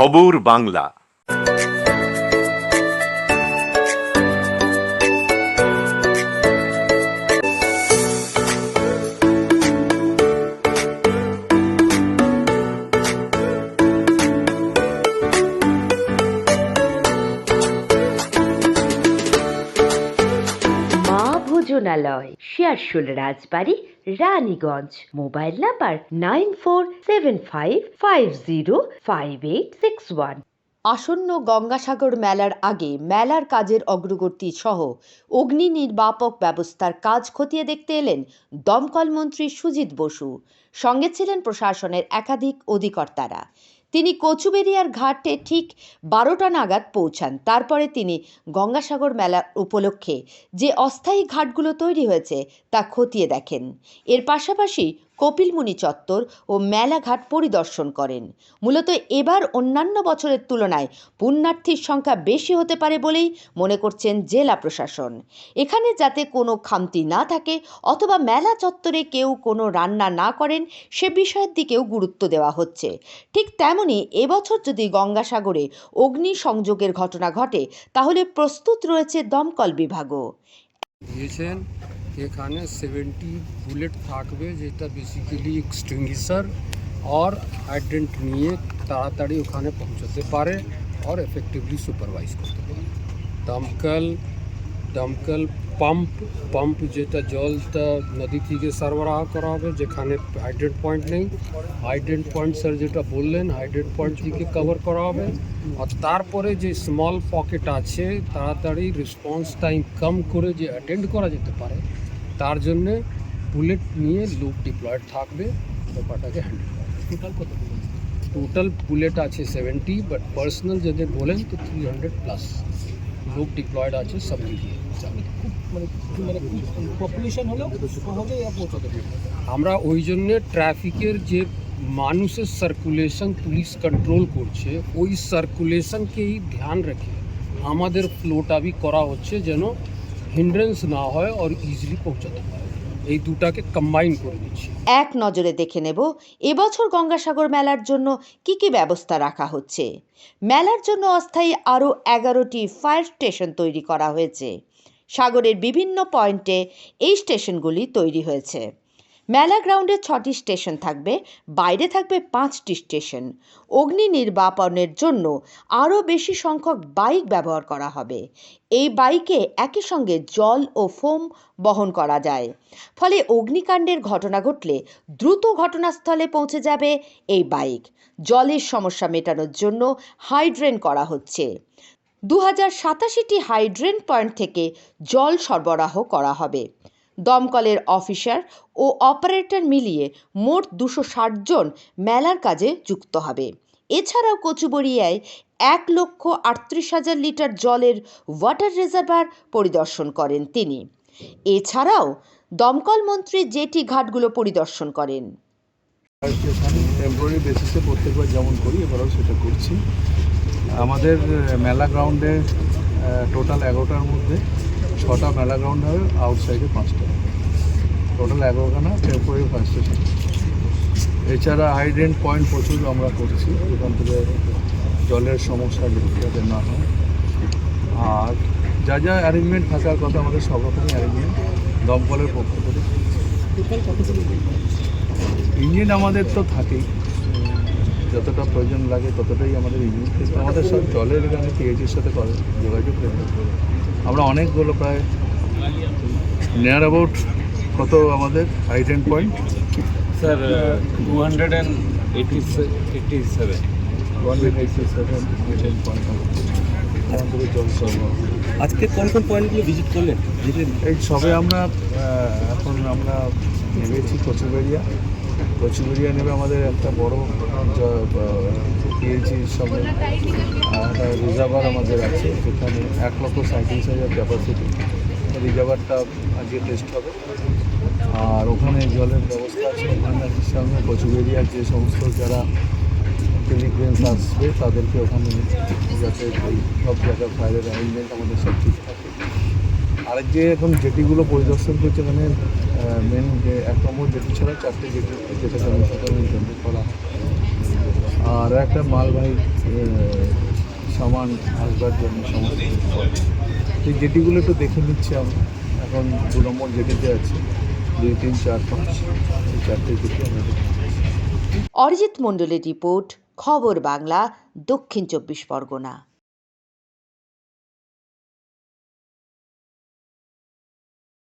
খবর Bangla. ভোজনালয় Searsole Rajbari, Raniganj. Mobile number nine four seven five five zero five eight six one. আসন্ন গঙ্গাসাগর মেলার আগে মেলার কাজের অগ্রগতি সহ অগ্নি নির্বাপক ব্যবস্থার কাজ খতিয়ে দেখতে এলেন দমকল মন্ত্রী সুজিত বসু। সঙ্গে ছিলেন প্রশাসনের একাধিক অধিকর্তারা। তিনি কচুবেরিয়ার ঘাটে ঠিক বারোটা নাগাদ পৌঁছান। তারপরে তিনি গঙ্গাসাগর মেলা উপলক্ষে যে অস্থায়ী ঘাটগুলো তৈরি হয়েছে তা খতিয়ে দেখেন। এর পাশাপাশি কপিলমুনি চত্বর ও মেলাঘাট পরিদর্শন করেন। মূলত এবার অন্যান্য বছরের তুলনায় পুণ্যার্থীর সংখ্যা বেশি হতে পারে বলেই মনে করছেন জেলা প্রশাসন। এখানে যাতে কোনো খামতি না থাকে অথবা মেলা চত্বরে কেউ কোনো রান্না না করেন, সে বিষয়ের দিকেও গুরুত্ব দেওয়া হচ্ছে। ঠিক তেমনই এবছর যদি গঙ্গাসাগরে অগ্নি সংযোগের ঘটনা ঘটে, তাহলে প্রস্তুত রয়েছে দমকল বিভাগও। দিয়েছেন এখানে সেভেন্টি বুলেট থাকবে যেটা বেসিক্যালি এক্সটিংগুইশার আর হাইড্রেন্ট নিয়ে তাড়াতাড়ি ওখানে পৌঁছাতে পারে আর এফেক্টিভলি সুপারভাইজ করতে পারে দমকল দমকল পাম্প পাম্প যেটা জলটা নদী থেকে সরবরাহ করা হবে, যেখানে হাইড্রেন্ট পয়েন্ট নেই। হাইড্রেন্ট পয়েন্ট স্যার যেটা বললেন হাইড্রেন্ট পয়েন্ট থেকে কভার করা হবে। আর তারপরে যে স্মল পকেট আছে, তাড়াতাড়ি রেসপন্স টাইম কম করে যে অ্যাটেন্ড করা যেতে পারে, তার জন্যে বুলেট নিয়ে লোক ডিপ্লয়েড থাকবে, ব্যাপারটাকে হ্যান্ডেল করবে টোটাল বুলেট আছে? সেভেন্টি বাট পার্সোনাল যদি বলেন, তো থ্রি হান্ড্রেড প্লাস লোক ডিপ্লয়েড আছে, সব মিলিয়ে। খুব মানে মানে পপুলেশন হলেও সহজে পৌঁছাতে আমরা ওই জন্যে ট্রাফিকের যে মানুষের সার্কুলেশন পুলিশ কন্ট্রোল করছে ওই সার্কুলেশনকেই ধ্যান রেখে আমাদের ফ্লোটা করা হচ্ছে যেন হিন্ড্রেন্স না হয় আর ইজিলি পৌঁছাতে পারে। এই দুটাকে কম্বাইন করে দিচ্ছি। এক নজরে দেখে নেব এবছর গঙ্গাসাগর মেলার জন্য কি কি ব্যবস্থা রাখা হচ্ছে। মেলার জন্য অস্থায়ী আরও এগারোটি ফায়ার স্টেশন তৈরি করা হয়েছে। সাগরের বিভিন্ন পয়েন্টে এই স্টেশনগুলি তৈরি হয়েছে। মেলা গ্রাউন্ডে ছটি স্টেশন থাকবে, বাইরে থাকবে পাঁচটি স্টেশন। অগ্নি নির্বাপনের জন্য আরও বেশি সংখ্যক বাইক ব্যবহার করা হবে। এই বাইকে একই সঙ্গে জল ও ফোম বহন করা যায়। ফলে অগ্নিকাণ্ডের ঘটনা ঘটলে দ্রুত ঘটনাস্থলে পৌঁছে যাবে এই বাইক। জলের সমস্যা মেটানোর জন্য হাইড্রেন করা হচ্ছে। দু হাজার সাতাশিটি হাইড্রেন পয়েন্ট থেকে জল সরবরাহ করা হবে। দমকলের অফিসার ও অপারেটর মিলিয়ে মোট দুশো জন মেলার কাজে যুক্ত হবে। এছাড়াও কচুবড়িয়ায় এক লক্ষ আটত্রিশ হাজার লিটার জলের ওয়াটার রিজার্ভার পরিদর্শন করেন তিনি। এছাড়াও দমকল মন্ত্রী জেটি ঘাটগুলো পরিদর্শন করেন। বেসিসে প্রত্যেকবার যেমন করি, এবারও সেটা করছি। আমাদের মেলা গ্রাউন্ডে টোটাল এগারোটার মধ্যে ছটা মেলা গ্রাউন্ড হবে আউটসাইডে পাঁচটা। টোটাল এগারোখানা টেম্পোরারি ফায়ার স্টেশন এছাড়া হাইড্রেন্ট পয়েন্ট প্রচুর আমরা করছি এখান থেকে জলের সমস্যা যাতে না হয়। আর যা যা অ্যারেঞ্জমেন্ট থাকার কথা আমাদের সব রকমই অ্যারেঞ্জমেন্ট দমকলের পক্ষ থেকে। ইঞ্জিন আমাদের তো থাকেই। যতটা প্রয়োজন লাগে ততটাই আমাদের ইঞ্জিন কিন্তু আমাদের সব জলের এখানে পিএইচির সাথে করে যোগাযোগ রেখে আমরা অনেকগুলো প্রায় নিয়ার অ্যাবাউট কত আমাদের? Hydrant point Sir, uh, 287. One eighty seven hydrant point আমাদের জল সরবরাহ আজকে কোন কোন পয়েন্টগুলো ভিজিট করলেন? ভিজিট এই সবে আমরা এখন আমরা নেমেছি কচুবেরিয়া কচুবেরিয়া নেবে আমাদের একটা বড় পিএইচির সঙ্গে রিজার্ভার আমাদের আছে যেখানে এক লক্ষ সাঁত্রিশ হাজার ক্যাপাসিটি রিজার্ভারটা আজকে টেস্ট হবে। আর ওখানে জলের ব্যবস্থা আছে, ওখানে সঙ্গে কচুবেরিয়ার যে সমস্ত যারা টেলিগ্রেন্স আসবে, তাদেরকে ওখানে যাতে সব জায়গায় ফায়ারের অ্যারেঞ্জমেন্ট আমাদের সব ঠিক থাকে। আর যে এখন জেটিগুলো পরিদর্শন করছে মানে মেন যে এক নম্বর জেটি ছাড়া চারটে জেটি যেটা জনসাধারণের জন্য করা আর একটা মালবাহী সামান আসবার জন্য সমস্ত। এই জেটিগুলো একটু দেখে নিচ্ছি আমরা এখন দু নম্বর জেটিতে আছে, দুই, তিন, চার, পাঁচ, এই চারটে জেটি আমরা দেখি। অরিজিৎ মণ্ডলের রিপোর্ট, খবর বাংলা, দক্ষিণ চব্বিশ পরগনা